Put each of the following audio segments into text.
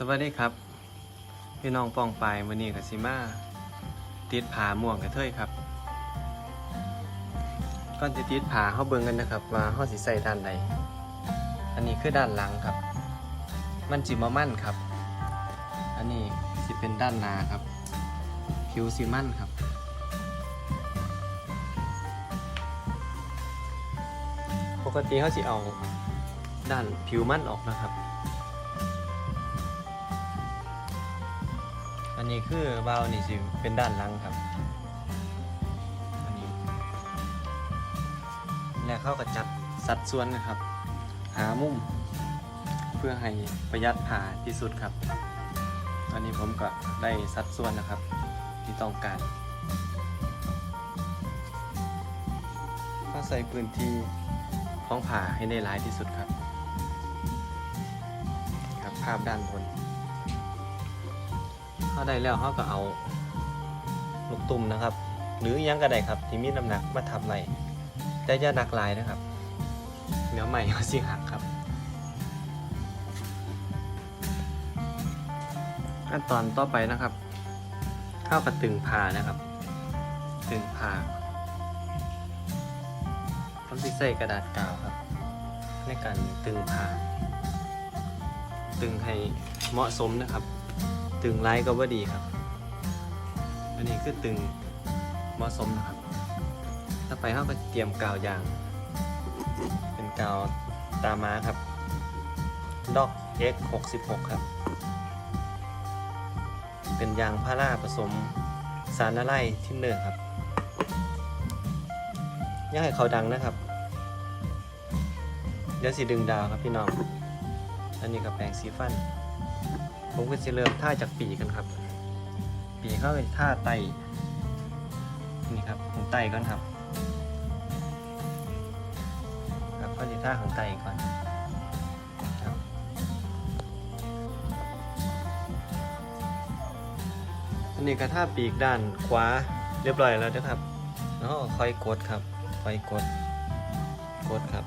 สวัสดีครับ พี่น้องปองปายวันนี้กับซิมาติดผาม่วงกระเทยครับก่อนจะติดผาเข้าเบิ่งกันนะครับ ว่าเข้าสิใส่ด้านใดอันนี้คือด้านหลังครับ มันจิมามั่นครับ อันนี้สิเป็นด้านหน้าครับ ผิวซีมั่นครับปกติเขาสิเอาด้านผิวมั่นออกนะครับ อันนี้คือวาล์วนี่สิเป็นด้านหลังครับ อันนี้ แล้วเข้ากับจัดสัดส่วนนะครับ หามุม เพื่อให้ประหยัดผ่าที่สุดครับอันนี้ผมก็ได้สัดส่วนนะครับ ที่ต้องการก็ใส่พื้นที่ของผ่าให้ได้หลายที่สุดครับ ครับภาพด้านบน เขาได้แล้วเขาก็เอาลูกตุ่มนะครับ หรือยังก็ได้ครับ ที่มีน้ำหนักมาทับไหลแต่จะหนักหลายนะครับเนื้อใหม่เขาสิหักครับ ขั้นตอนต่อไปนะครับเข้ากับตึงผ่านะครับ ตึงผ่าผมสิใส่กระดาษกาวครับ ในการตึงผ่าตึงให้เหมาะสมนะครับ ตึงไลท์ก็ว่าดีครับ อันนี้คือตึงเหมาะสมนะครับต่อไปเราก็เตรียมกาวยาง เป็นกาวตาม้าครับดอก X 66 ครับ เป็นยางพาราผสมสารละลายทินเนอร์ครับย่าให้เขาดังนะครับ เดี๋ยวสิดึงดาวครับพี่น้อง อันนี้กับแปรงสีฟัน ผมก็จะเริ่มท่าจากปีกันครับ ปีเข้าไปท่าไตนี่ครับของไตก่อนครับ ครับก็จะท่าของไตก่อนอันนี้ก็ท่าปีกด้านขวาเรียบร้อยแล้วนะครับ แล้วก็ค่อยกดครับ ค่อยกด กดครับ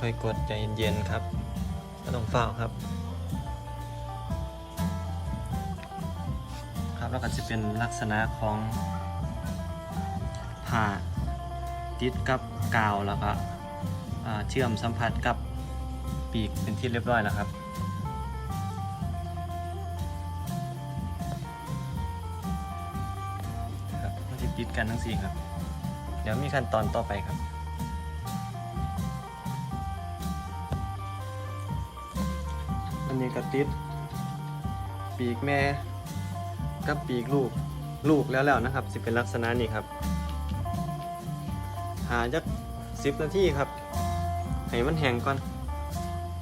ค่อยกดใจเย็นๆครับไม่ต้องเฝ้าครับ แล้วก็จะเป็นลักษณะของผ่าติดกับกาวแล้วก็เชื่อมสัมผัสกับปีกเป็นที่เรียบร้อยแล้วครับครับมันจะติดกันทั้งสี่ครับ เดี๋ยวมีขั้นตอนต่อไปครับอันนี้ก็ติดปีกแม่ กับปีกลูกลูกแล้วแล้วนะครับสิเป็นลักษณะนี้ครับ หาจักสิบนาทีครับให้มันแห้งก่อน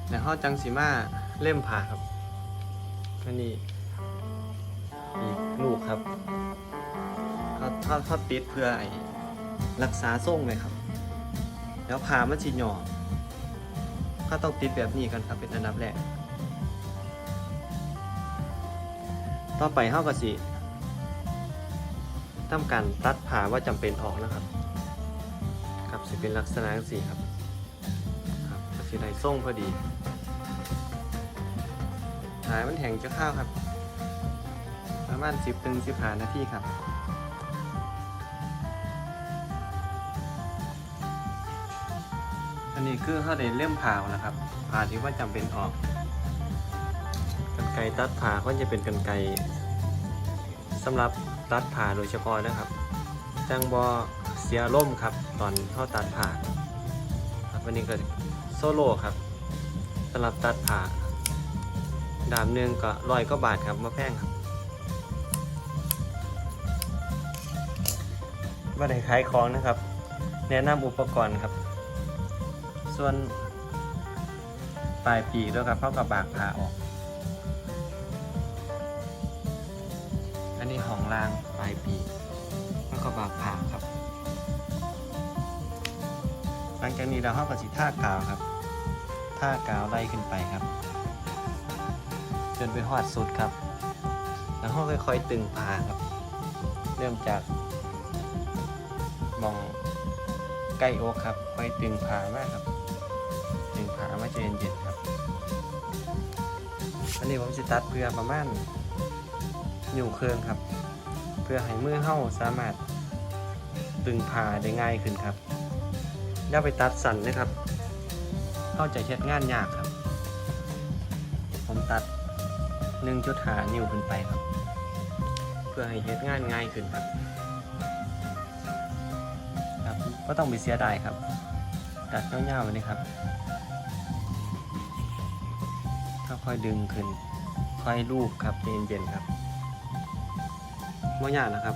แล้วเขาจังสีมาเล่มผ่าครับอันนี้ปีกลูกครับเขาเขาเขาติดเพื่อไอรักษาทรงเลยครับ แล้วผ่ามันสีหย่อเขาต้องติดแบบนี้กันครับเป็นอันดับแรก ต่อไปเฮาก็สิทำการตัดผ่าว่าจำเป็นออกนะครับ ครับสิเป็นลักษณะจังซี่ครับ ครับก็สิได้ส่งพอดีหายมันแห้งจะข้าวครับ ประมาณ10ถึง15นาทีครับอันนี้คือเขาได้เล่มผ่าแล้วครับผ่าที่ว่าจำเป็นออก ไกตัดผ่าก็จะเป็นกันไกรสำหรับตัดผ่าโดยเฉพาะนะครับจังบอเสียล่มครับตอนเข้าตัดผ่าครับวันนี้ก็โซโล่ครับสำหรับตัดผ่าดามหนึ่งก็ร้อยก็บาทครับมาแพงครับว่าได้ขายของนะครับ แนะนำอุปกรณ์ครับ ส่วนปลายปีกแล้วครับเข้ากับบากผ่าออก นี้ของรางปลายปี แล้วก็บากผ่าครับ หลังจากนี้เราเข้ากับสีท่ากาวครับท่ากาวไล่ขึ้นไปครับ จนไปหอดสุดครับ แล้วห้องค่อยๆตึงผ่าครับ เริ่มจากมองใกล้อกครับ ค่อยตึงผ่ามากครับตึงผ่ามาใจเย็นๆครับ อันนี้ผมสิตัดเพื่อประมาณ นิ้วเครื่องครับ เพื่อให้มือเฮ้าสามารถดึงผ่าได้ง่ายขึ้นครับอย่าไปตัดสั่นเลยครับเข้าใจเช็ดงานยากครับ ผมตัดหนึ่งจุดหานิ้วขึ้นไปครับ เพื่อให้เฮ็ดงานง่ายขึ้นครับครับก็ต้องไปเสียดายครับ ตัดเงาวๆเลยครับค่อยๆดึงขึ้น ค่อยลูบครับเย็นๆครับ ไม่ยากนะครับ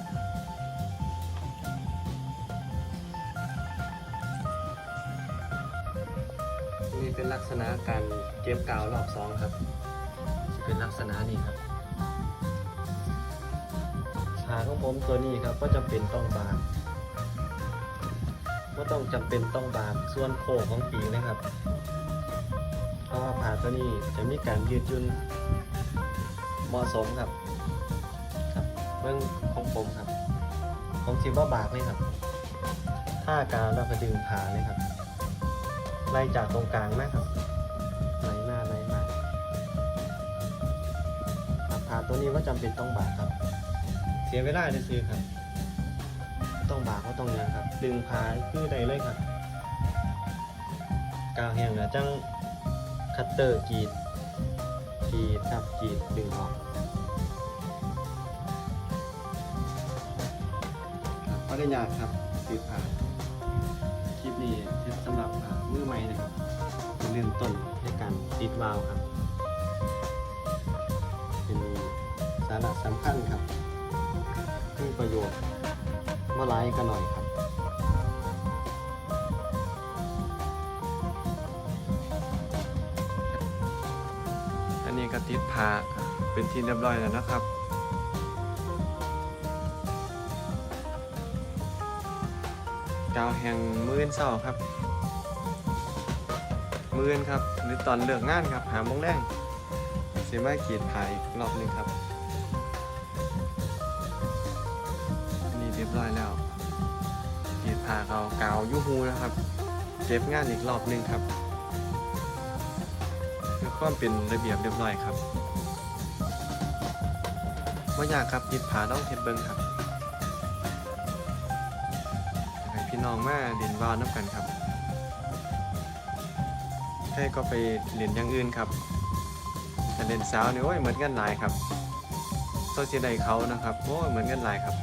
นี่เป็นลักษณะการเก็บกาวรอบสองครับจะเป็นลักษณะนี้ครับขาของผมตัวนี้ครับก็จำเป็นต้องบางก็ต้องจำเป็นต้องบางส่วนโค้งของปีกนะครับ เพราะว่าผ่าตัวนี้จะมีการยืดหยุ่นเหมาะสมครับครับ เบื้องของผมครับ ผมชิมว่าบากเลยครับถ้ากาวเราก็ดึงผาเลยครับ ไล่จากตรงกลางนะครับไหลมาไหลมาครับผ่าตัวนี้ว่าจำเป็นต้องบากครับ เสียเวลาจะซื้อครับ ต้องบากก็ต้องยังครับ ดึงพาคือใดเลยครับกาวแห้งแล้วจังคัตเตอร์กรีดกรีดครับกรีดดึงออก ได้ยากครับติดผ่าคลิปนี้เทสำหรับมือใหม่นะครับเป็นเริ่มต้นในการติดวาล์วครับ เป็นสาระสำคัญครับมีประโยชน์มาไลายกันหน่อยครับอันนี้ก็ติดผ้าเป็นที่เรียบร้อยแล้วนะครับ กาวแห่งมื่นเศร้าครับ มื่นครับ หรือตอนเลือกงานครับ หามงแรงเสียมากีดผ้าอีกรอบนึงครับนนี้เรียบร้อยแล้วกีดผ้าเขากาวยูฮูนะครับ เก็บงานอีกรอบนึงครับเพื่อความเป็นระเบียบเรียบร้อยครับว่ายากครับกีดผ้าต้องเฮ็ดเบิ้งครับ น้องมาเรียนวาวน้ำกันครับใช่ก็ไปเรียนอย่างอื่นครับแต่เรียนสาวนี่โอ้ยเหมือนกันหลายครับโซเชียลไดเขานะครับโอ้ยเหมือนกันหลายครับ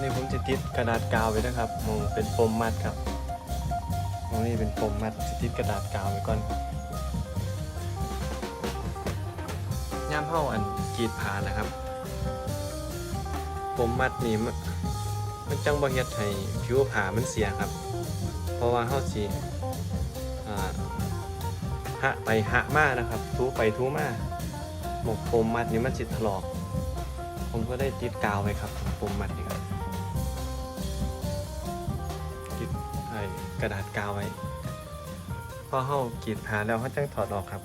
นี่ผมจะติดกระดาษกาวไว้นะครับมองเป็นปมมัดครับมองนี่เป็นปมมัดจะติดกระดาษกาวไว้ก่อนย่ามเผ้าอันกีดผานะครับ ปมมัดนี่มันจังบ่เฮ็ดให้ผิวผามันเสียครับ เพราะว่าเฮาสิหะไปหะมานะครับ ทูไปทูมาหมกปมมัดนี่มันสิถลอก ผมก็ได้ติดกาวไว้ครับปมมัดนี่ครับติดไอ้กระดาษกาวไว้พอเข้ากรีดผ่าแล้วเขาจังถอดออกครับ